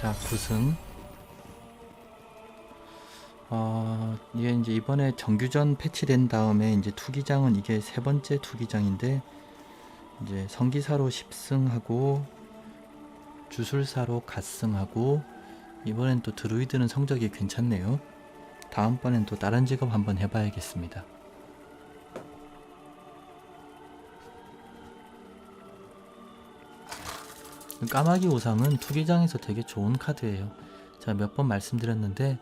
자, 9승. 어, 이게 이제 이번에 정규전 패치된 다음에 이제 투기장은 이게 세 번째 투기장인데 이제 성기사로 10승하고 주술사로 갓승하고 이번엔 또 드루이드는 성적이 괜찮네요. 다음번엔 또 다른 직업 한번 해봐야겠습니다. 까마귀 우상은 투기장에서 되게 좋은 카드예요. 제가 몇 번 말씀드렸는데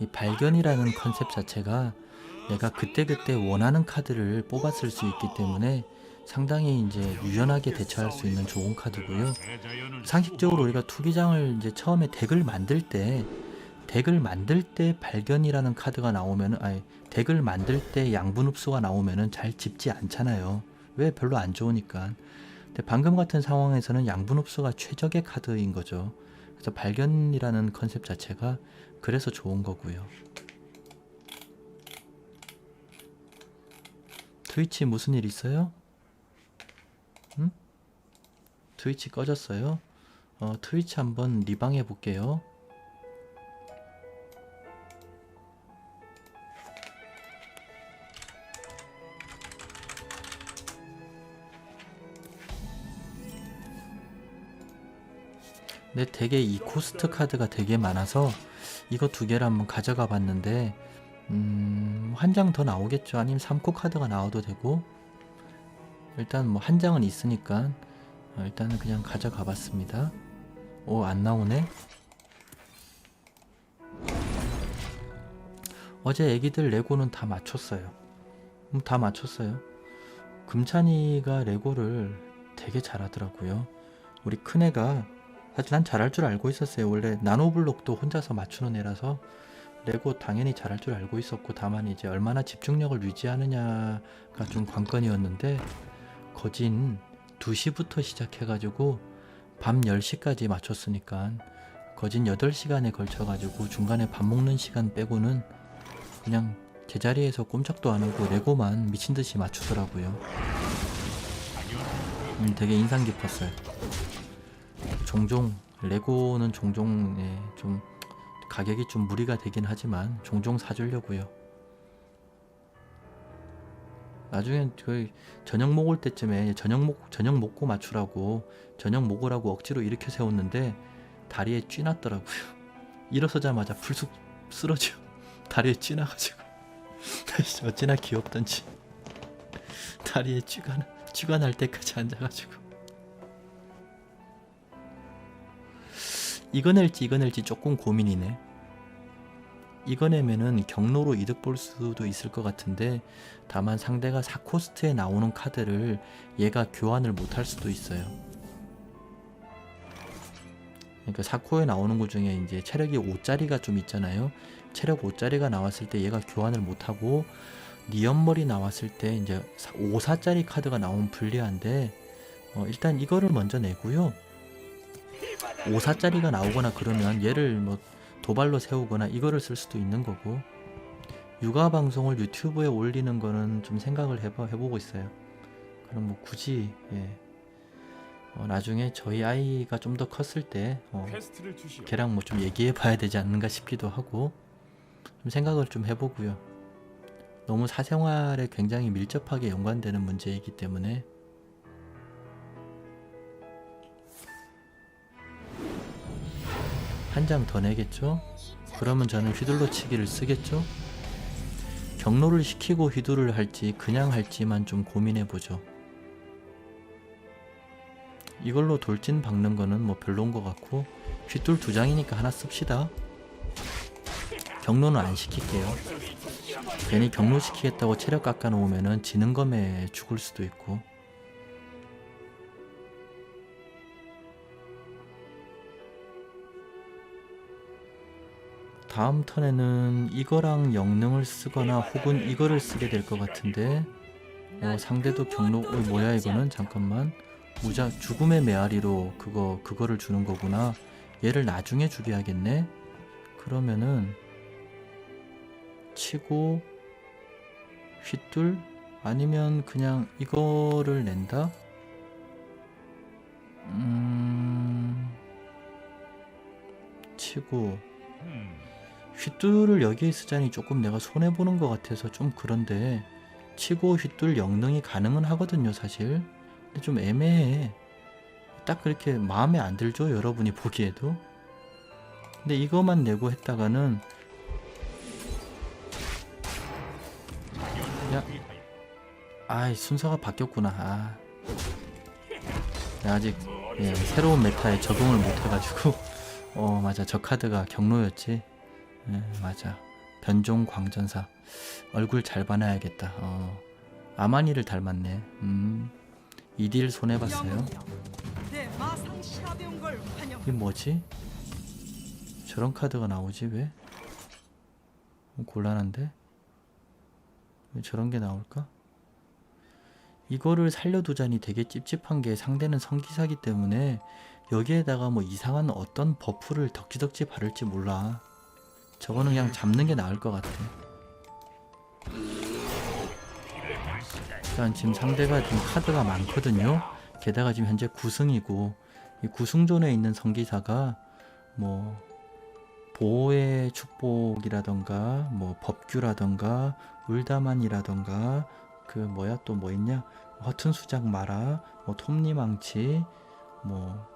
이 발견이라는 컨셉 자체가 내가 그때그때 원하는 카드를 뽑았을 수 있기 때문에 상당히 이제 유연하게 대처할 수 있는 좋은 카드고요. 상식적으로 우리가 투기장을 이제 처음에 덱을 만들 때 덱을 만들 때 발견이라는 카드가 나오면 아니 덱을 만들 때 양분 흡수가 나오면은 잘 집지 않잖아요. 왜 별로 안 좋으니까. 근데 방금 같은 상황에서는 양분 흡수가 최적의 카드인 거죠. 그래서 발견이라는 컨셉 자체가 그래서 좋은 거고요. 트위치 무슨 일 있어요? 응? 트위치 꺼졌어요? 어, 트위치 한번 리방해 볼게요. 근데 되게 이 코스트 카드가 되게 많아서 이거 두 개를 한번 가져가 봤는데 음, 한 장 더 나오겠죠. 아니면 3코 카드가 나와도 되고 일단 뭐 한 장은 있으니까 어, 일단은 그냥 가져가 봤습니다. 오, 안 나오네. 어제 애기들 레고는 다 맞췄어요. 음, 다 맞췄어요. 금찬이가 레고를 되게 잘하더라고요. 우리 큰애가 사실 난 잘할 줄 알고 있었어요. 원래 나노블록도 혼자서 맞추는 애라서 레고 당연히 잘할 줄 알고 있었고 다만 이제 얼마나 집중력을 유지하느냐가 좀 관건이었는데 거진 2시부터 시작해가지고 밤 10시까지 맞췄으니까 거진 8시간에 걸쳐가지고 중간에 밥 먹는 시간 빼고는 그냥 제자리에서 꼼짝도 안 하고 레고만 미친 듯이 맞추더라고요. 음, 되게 인상 깊었어요. 종종 레고는 종종 예, 좀 가격이 좀 무리가 되긴 하지만 종종 사주려고요. 나중엔 그 저녁 먹을 때쯤에 저녁 먹 저녁 먹고 맞추라고 저녁 먹으라고 억지로 일으켜 세웠는데 다리에 쥐 났더라고요. 일어서자마자 불쑥 쓰러져 다리에 쥐 나가지고 어찌나 귀엽던지 다리에 쥐가 나- 쥐가 날 때까지 앉아가지고 이거 낼지 이거 낼지 조금 고민이네. 이거 내면은 경로로 이득 볼 수도 있을 것 같은데 다만 상대가 4코스트에 나오는 카드를 얘가 교환을 못할 수도 있어요. 그러니까 4코에 나오는 것 중에 이제 체력이 5짜리가 좀 있잖아요. 체력 5짜리가 나왔을 때 얘가 교환을 못하고 니언머리 나왔을 때 이제 5사짜리 카드가 나오면 불리한데 어, 일단 이거를 먼저 내고요. 5사짜리가 나오거나 그러면 얘를 뭐 도발로 세우거나 이거를 쓸 수도 있는 거고 육아 방송을 유튜브에 올리는 거는 좀 생각을 해봐, 해보고 있어요. 그럼 뭐 굳이 예. 어, 나중에 저희 아이가 좀 더 컸을 때 어. 걔랑 뭐 좀 얘기해 봐야 되지 않는가 싶기도 하고 좀 생각을 좀 해보고요. 너무 사생활에 굉장히 밀접하게 연관되는 문제이기 때문에 한 장 더 내겠죠? 그러면 저는 휘둘러 치기를 쓰겠죠? 경로를 시키고 휘두를 할지 그냥 할지만 좀 고민해 보죠. 이걸로 돌진 박는 거는 뭐 별론 것 같고 휘둘 두 장이니까 하나 씁시다. 경로는 안 시킬게요. 괜히 경로 시키겠다고 체력 깎아 놓으면은 지는 검에 죽을 수도 있고. 다음 턴에는 이거랑 영능을 쓰거나 혹은 이거를 쓰게 될 것 같은데 어, 상대도 경로 어, 뭐야 이거는? 잠깐만. 무자 죽음의 메아리로 그거 그거를 주는 거구나. 얘를 나중에 하겠네. 그러면은 치고 휘둘? 아니면 그냥 이거를 낸다? 음 치고 휘뚜를 여기에 쓰자니 조금 내가 손해 보는 것 같아서 좀 그런데 치고 휘뚜 영능이 가능은 하거든요 사실. 근데 좀 애매해. 딱 그렇게 마음에 안 들죠 여러분이 보기에도? 근데 이거만 내고 했다가는 야. 아이 순서가 바뀌었구나. 아. 아직 예, 새로운 메타에 적응을 못 해가지고. 어 맞아. 저 카드가 경로였지 예, 맞아 변종 광전사 얼굴 잘 봐놔야겠다 어 아마니를 닮았네 음 이딜 걸 환영. 이게 뭐지? 저런 카드가 나오지 왜? 어, 곤란한데? 왜 저런 게 나올까? 이거를 살려두자니 되게 찝찝한 게 상대는 성기사기 때문에 여기에다가 뭐 이상한 어떤 버프를 덕지덕지 바를지 몰라. 저거는 그냥 잡는 게 나을 것 같아. 일단 지금 상대가 지금 카드가 많거든요. 게다가 지금 현재 9승이고 이 구승존에 있는 성기사가 뭐 보호의 축복이라던가 뭐 법규라던가 울다만이라던가 그 뭐야 또 뭐 있냐 허튼 수작 마라 뭐 톱니망치 뭐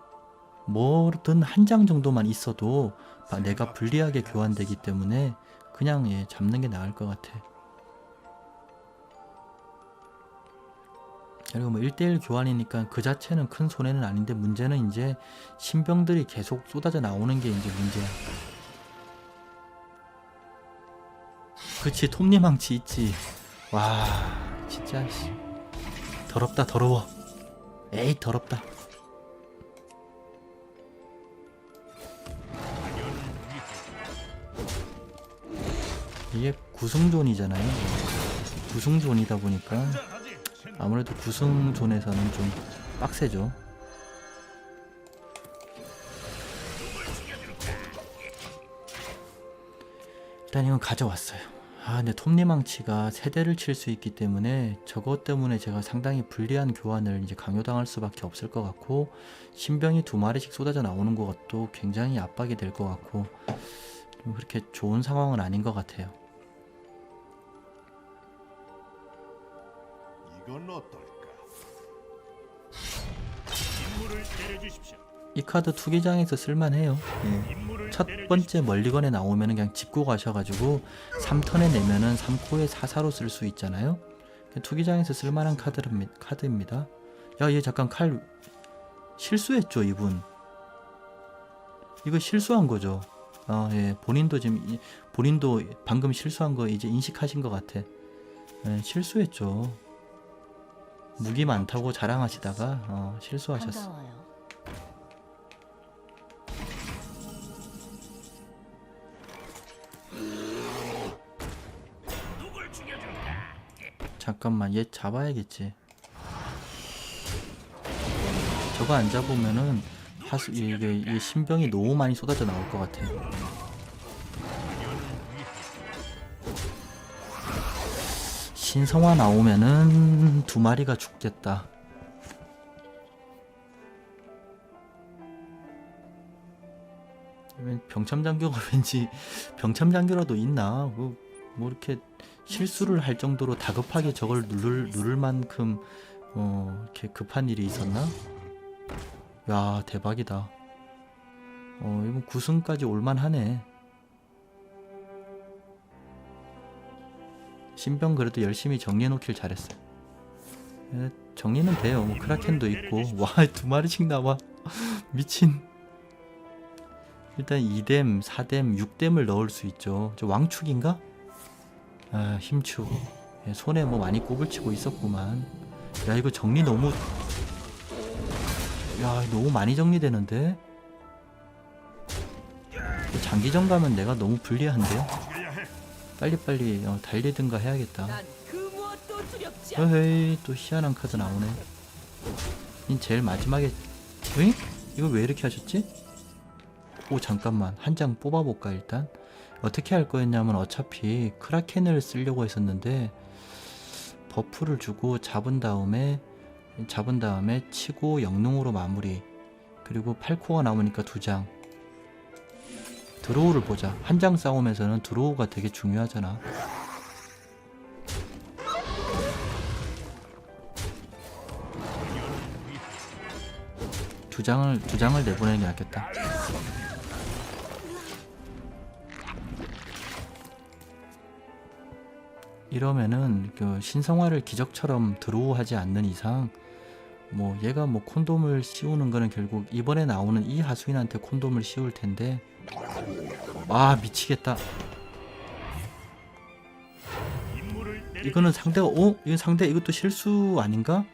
뭐든 한 장 정도만 있어도 바- 내가 불리하게 교환되기 때문에 그냥 예, 잡는 게 나을 것 같아. 그리고 뭐 1대1 교환이니까 그 자체는 큰 손해는 아닌데 문제는 이제 신병들이 계속 쏟아져 나오는 게 이제 문제야. 그치 톱니망치 있지. 와 진짜 씨. 더럽다 더러워. 에이 더럽다. 이게 구승존이잖아요. 구승존이다 보니까 아무래도 구승존에서는 좀 빡세죠. 일단 이건 가져왔어요. 아, 근데 톱니망치가 세대를 칠 수 있기 때문에 저것 때문에 제가 상당히 불리한 교환을 이제 강요당할 수밖에 없을 것 같고 신병이 두 마리씩 쏟아져 나오는 것도 굉장히 압박이 될 것 같고 좀 그렇게 좋은 상황은 아닌 것 같아요. 이건 어떨까? 임무를 내려주십시오. 이 카드 투기장에서 쓸만해요. 예. 첫. 번째 멀리건에 나오면 그냥 짚고 가셔가지고 3턴에 내면은 3코에 4사로 쓸 수 있잖아요. 투기장에서 쓸만한 카드입니- 카드입니다. 야, 얘 잠깐 칼 실수했죠, 이분. 이거 실수한 거죠. 아, 예. 본인도 지금 이- 본인도 방금 실수한 거 이제 인식하신 것 같아. 예, 실수했죠. 무기 많다고 자랑하시다가 어, 실수하셨어. 반가워요. 잠깐만 얘 잡아야겠지 저거 안 잡으면은 하수 이게 이 신병이 너무 많이 쏟아져 나올 것 같아 신성화 나오면은 두 마리가 죽겠다 왠 병참장교가 왠지 병참장교라도 있나 뭐, 뭐 이렇게 실수를 할 정도로 다급하게 저걸 누를 누를 만큼 어 이렇게 급한 일이 있었나? 야 대박이다. 어 이번 9승까지 올만하네. 신병 그래도 열심히 정리해 놓길 잘했어. 예, 정리는 돼요. 뭐 크라켄도 있고 와 두 마리씩 나와 미친. 일단 2댐, 4댐, 6댐을 넣을 수 있죠. 저 왕축인가? 아 힘축 예, 손에 뭐 많이 꼽을치고 있었구만 야 이거 정리 너무 야 너무 많이 정리되는데 장기전 가면 내가 너무 불리한데 빨리빨리 어, 달리든가 해야겠다 난 그. 어헤이 또 희한한 카드 나오네 이 제일 마지막에 응? 이거 왜 이렇게 하셨지? 오 잠깐만 한 장 뽑아볼까 일단 어떻게 할 거였냐면 어차피 크라켄을 쓰려고 했었는데 버프를 주고 잡은 다음에 잡은 다음에 치고 영능으로 마무리 그리고 8코가 남으니까 두장 드로우를 보자. 한 장 싸움에서는 드로우가 되게 중요하잖아. 두 장을 두 장을 내보내는 게 낫겠다. 이러면은 그 신성화를 기적처럼 드로우하지 않는 이상 뭐 얘가 뭐 콘돔을 씌우는 거는 결국 이번에 나오는 이 하수인한테 콘돔을 씌울 텐데 아 미치겠다 이거는 상대가 어? 이거 상대 이것도 실수 아닌가?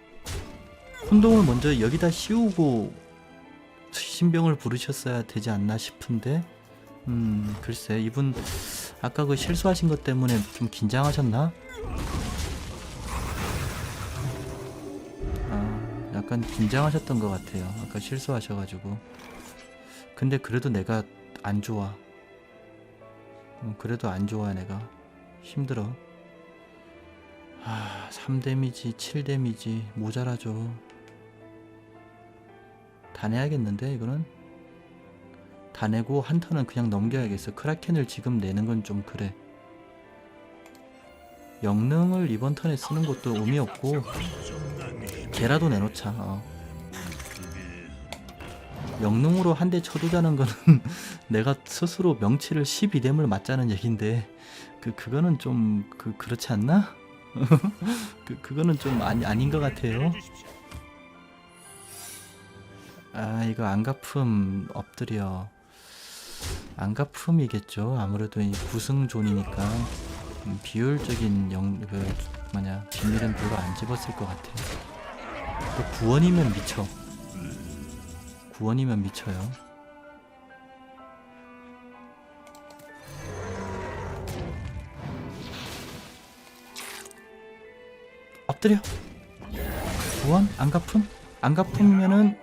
콘돔을 먼저 여기다 씌우고 신병을 부르셨어야 되지 않나 싶은데 음 글쎄 이분 아까 그 실수하신 것 때문에 좀 긴장하셨나? 약간 긴장하셨던 것 같아요. 아까 실수하셔가지고. 근데 그래도 내가 안 좋아. 음, 그래도 안 좋아 내가. 힘들어. 아, 3데미지, 7데미지 모자라죠. 다 내야겠는데 이거는? 다 내고 한 턴은 그냥 넘겨야겠어. 크라켄을 지금 내는 건 좀 그래. 영능을 이번 턴에 쓰는 것도 의미 없고 개라도 내놓자. 어. 영능으로 한 대 쳐두자는 거는 내가 스스로 명치를 12뎀을 맞자는 얘긴데 그 그거는 좀 그 그렇지 않나? 그 그거는 좀 아니 아닌 것 같아요. 아 이거 안가품 엎드려 안가품이겠죠. 아무래도 이 구승존이니까 음, 비효율적인 영 그 뭐냐 비밀은 별로 안 집었을 것 같아. 또 구원이면 미쳐. 구원이면 미쳐요. 엎드려. 구원? 안가품? 안가품이면은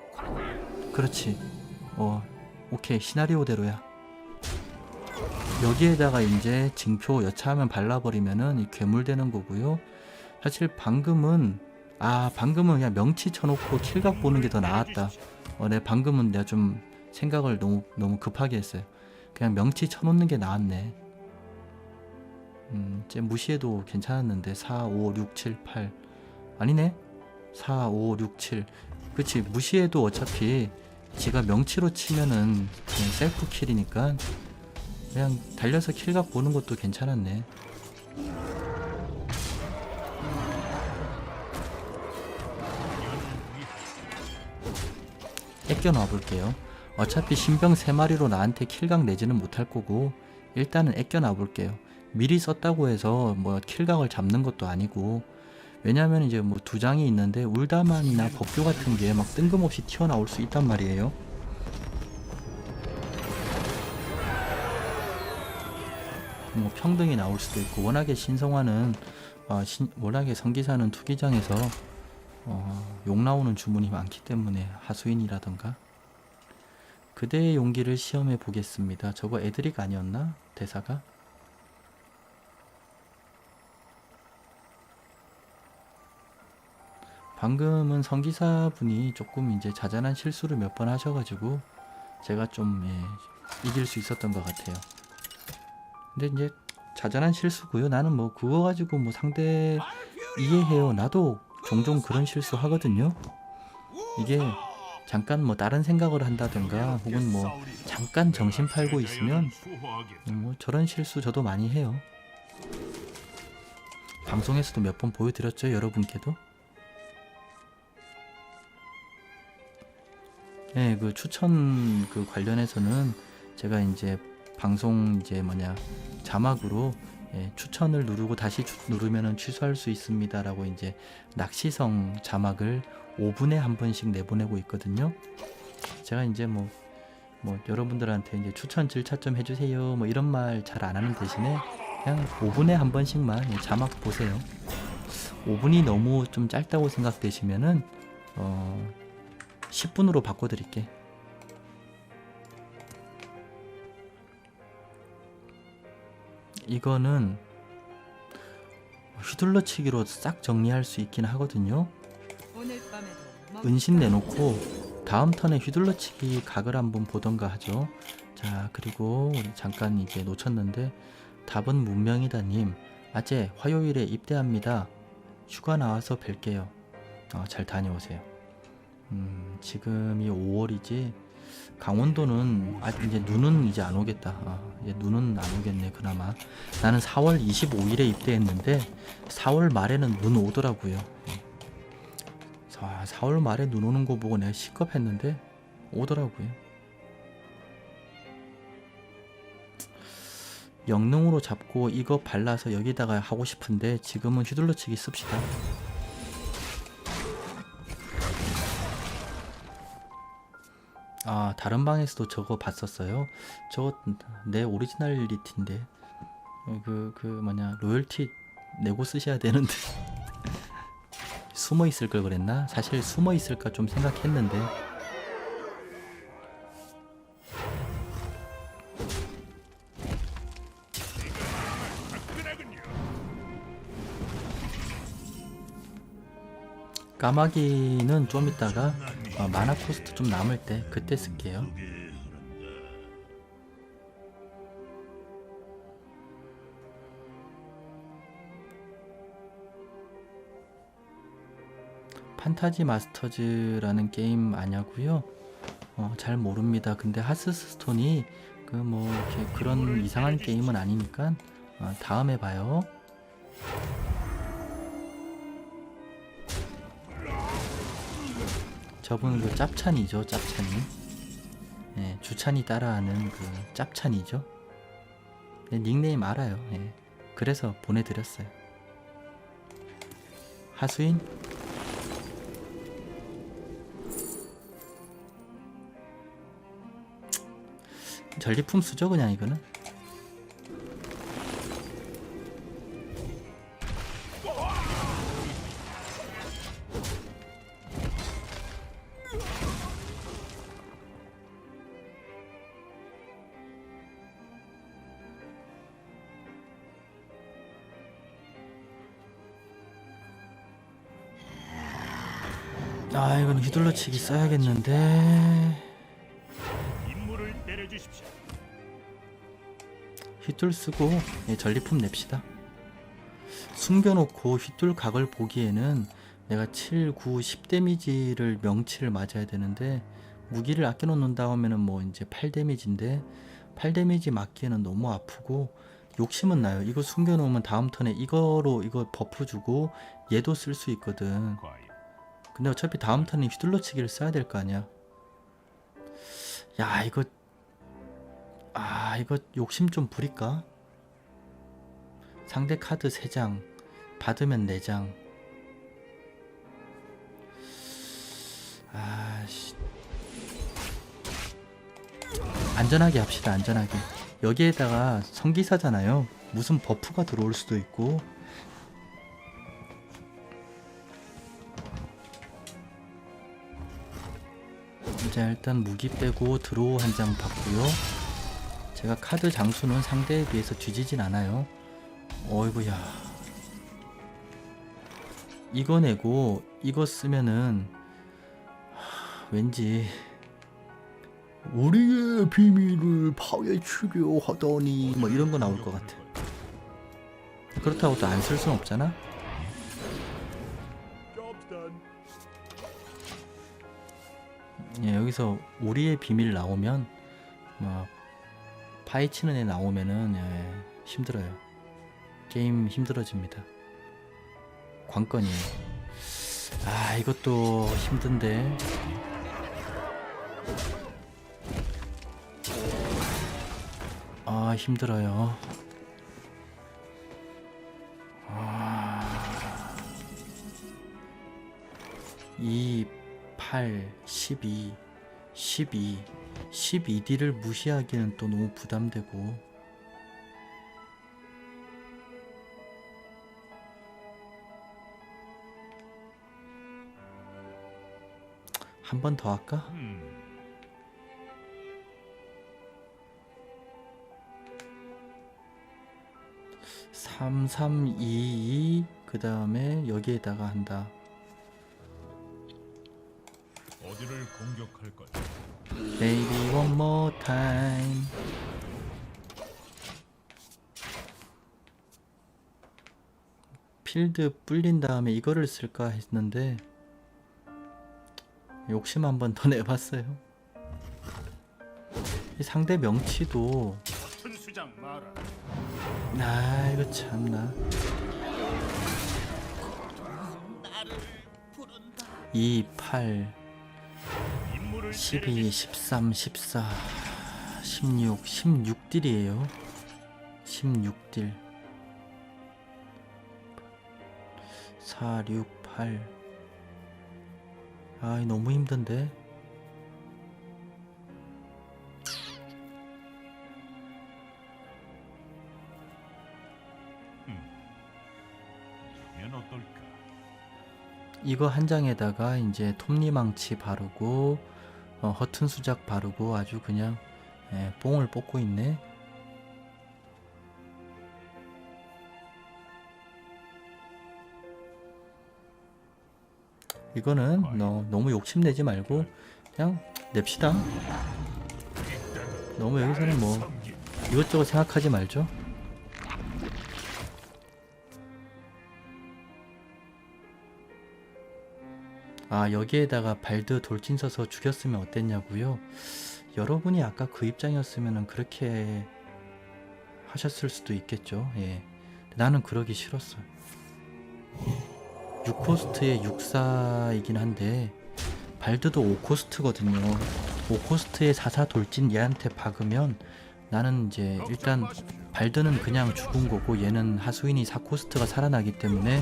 그렇지. 어, 오케이. 시나리오대로야. 여기에다가 이제 징표 여차하면 발라버리면은 이 괴물되는 거고요. 사실 방금은 아 방금은 그냥 명치 쳐놓고 킬각 보는 게 더 나았다. 어, 내 방금은 내가 좀 생각을 너무 너무 급하게 했어요. 그냥 명치 쳐놓는 게 나았네. 음, 쟤 무시해도 괜찮았는데 4, 5, 6, 7, 8 아니네. 4, 5, 6, 7 그치 무시해도 어차피 지가 명치로 치면은 그냥 셀프 킬이니까 그냥 달려서 킬각 보는 것도 괜찮았네. 뺏겨 놔볼게요. 어차피 신병 3마리로 나한테 킬각 내지는 못할 거고 일단은 애껴 놔볼게요. 미리 썼다고 해서 뭐 킬각을 잡는 것도 아니고 왜냐면 이제 뭐 두 장이 있는데 울다만이나 법규 같은 게 막 뜬금없이 튀어나올 수 있단 말이에요. 뭐 평등이 나올 수도 있고 워낙에 신성화는 어, 신, 워낙에 성기사는 투기장에서 어, 욕 나오는 주문이 많기 때문에 하수인이라던가 그대의 용기를 시험해 보겠습니다. 저거 애드릭 아니었나 대사가? 방금은 성기사 분이 조금 이제 자잘한 실수를 몇 번 하셔가지고 제가 좀 예, 이길 수 있었던 것 같아요. 근데 이제 자잘한 실수고요. 나는 뭐 그거 가지고 뭐 상대 이해해요. 나도 종종 그런 실수 하거든요. 이게 잠깐 뭐 다른 생각을 한다든가 혹은 뭐 잠깐 정신 팔고 있으면 음, 뭐 저런 실수 저도 많이 해요. 방송에서도 몇 번 보여드렸죠, 여러분께도. 네, 그 추천 그 관련해서는 제가 이제 방송 이제 뭐냐 자막으로 예, 추천을 누르고 다시 추- 누르면은 취소할 수 있습니다 라고 이제 낚시성 자막을 5분에 한 번씩 내보내고 있거든요. 제가 이제 뭐, 뭐 여러분들한테 이제 추천 질차 좀 해주세요 뭐 이런 말 잘 안 하는 대신에 그냥 5분에 한 번씩만 이 자막 보세요. 5분이 너무 좀 짧다고 생각되시면은 어 10분으로 바꿔드릴게. 이거는 휘둘러치기로 싹 정리할 수 있긴 하거든요. 은신 내놓고 다음 턴에 휘둘러치기 각을 한번 보던가 하죠. 자자 그리고 우리 잠깐 이제 놓쳤는데 답은 문명이다님. 아재 화요일에 입대합니다. 휴가 나와서 뵐게요. 어, 잘 다녀오세요. 음, 지금이 5월이지 강원도는 아 이제 눈은 이제 안 오겠다. 아, 이제 눈은 안 오겠네 그나마. 나는 4월 25일에 입대했는데 4월 말에는 눈 오더라고요. 자, 4월 말에 눈 오는 거 보고 내가 시겁했는데 오더라고요. 영능으로 잡고 이거 발라서 여기다가 하고 싶은데 지금은 휘둘러치기 씁시다. 아 다른 방에서도 저거 봤었어요. 저거 내 오리지널리티인데 그그 뭐냐 로열티 내고 쓰셔야 되는데 숨어 있을 걸 그랬나? 사실 숨어 있을까 좀 생각했는데. 까마귀는 좀 이따가 어, 마나 코스트 좀 남을 때 그때 쓸게요. 판타지 마스터즈라는 게임 아냐고요? 어, 잘 모릅니다. 근데 하스스톤이 그 뭐 이렇게 그런 이상한 게임은 아니니까 어, 다음에 봐요. 저분은 그 짭찬이죠, 짭찬이. 예, 주찬이 따라하는 그 짭찬이죠. 예, 닉네임 알아요. 예. 그래서 보내드렸어요. 하수인? 전리품 쓰죠, 그냥 이거는. 아, 이건 휘둘러치기 써야겠는데. 휘둘 쓰고 예, 전리품 냅시다. 숨겨놓고 휘둘 각을 보기에는 내가 7, 9, 10 데미지를 명치를 맞아야 되는데 무기를 아껴놓는다 하면은 뭐 이제 8 데미지인데 8 데미지 맞기에는 너무 아프고 욕심은 나요. 이거 숨겨놓으면 다음 턴에 이거로 이거 버프 주고 얘도 쓸 수 있거든. 근데 어차피 다음 턴에 휘둘러치기를 써야 될 거 아니야. 야 이거 아 이거 욕심 좀 부릴까? 상대 카드 3장 받으면 4장. 아씨. 안전하게 합시다 안전하게. 여기에다가 성기사잖아요. 무슨 버프가 들어올 수도 있고 자 일단 무기 빼고 드로우 한 장 받고요. 제가 카드 장수는 상대에 비해서 뒤지진 않아요. 어이구야. 이거 내고 이거 쓰면은 하, 왠지 우리의 비밀을 파헤치려 하더니 뭐 이런 거 나올 것 같아. 그렇다고 또 안 쓸 순 없잖아 예, 여기서 우리의 비밀 나오면 뭐 파헤치는 애 나오면은 예, 힘들어요. 게임 힘들어집니다. 관건이에요. 아 이것도 힘든데. 아 힘들어요. 아... 2, 8, 12, 12, 12D를 무시하기는 또 너무 부담되고 한 번 더 할까? 음, 3, 3, 2, 2, 그 다음에 여기에다가 한다. 어디를 공격할 것? 원 one more time. 필드 불린 다음에 이거를 쓸까 했는데 욕심 한 번 더 내봤어요. 이 상대 명치도. 아 이거 참나 2, 8, 임무를 12, 13, 14, 16, 16딜이에요. 16딜. 4, 6, 8 아, 너무 힘든데? 면 어떨까? 이거 한 장에다가 이제 톱니망치 바르고 어, 허튼 수작 바르고 아주 그냥 예, 뽕을 뽑고 있네. 이거는 너, 너무 욕심내지 말고 그냥 냅시다. 너무 여기서는 뭐 이것저것 생각하지 말죠. 아 여기에다가 발드 돌진 써서 죽였으면 어땠냐고요? 여러분이 아까 그 입장이었으면 그렇게 하셨을 수도 있겠죠. 예. 나는 그러기 싫었어. 6코스트의 6사이긴 한데 발드도 5코스트거든요. 5코스트의 4사 돌진 얘한테 박으면 나는 이제 일단 발드는 그냥 죽은 거고 얘는 하수인이 4코스트가 살아나기 때문에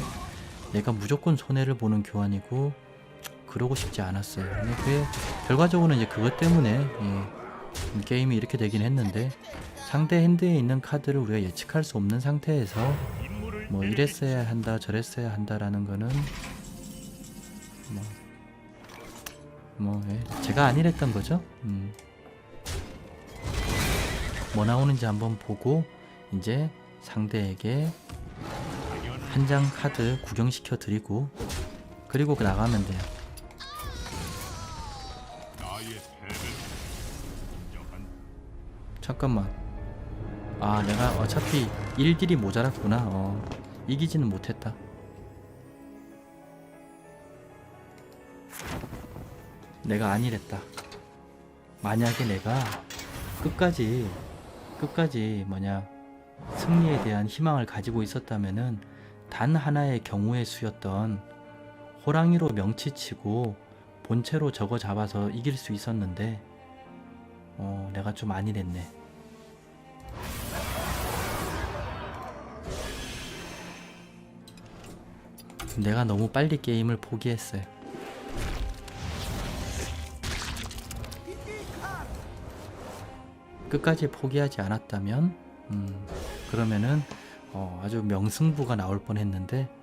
내가 무조건 손해를 보는 교환이고 그러고 싶지 않았어요. 근데 결과적으로는 이제 그것 때문에 예, 게임이 이렇게 되긴 했는데 상대 핸드에 있는 카드를 우리가 예측할 수 없는 상태에서 뭐. 이랬어야 한다 저랬어야 한다라는 거는 뭐, 뭐 예, 제가 아니랬던 거죠. 음. 뭐 나오는지 한번 보고 이제 상대에게 한 장 카드 구경시켜 드리고 그리고 나가면 돼요. 잠깐만. 아, 내가 어차피 1딜이 모자랐구나. 어. 이기지는 못했다. 내가 아니랬다. 만약에 내가 끝까지 끝까지 뭐냐 승리에 대한 희망을 가지고 있었다면은 단 하나의 경우의 수였던 호랑이로 명치치고 본체로 저거 잡아서 이길 수 있었는데 어, 내가 좀 아니랬네. 내가 너무 빨리 게임을 포기했어요. 끝까지 포기하지 않았다면, 음, 그러면은 어, 아주 명승부가 나올 뻔했는데, 음,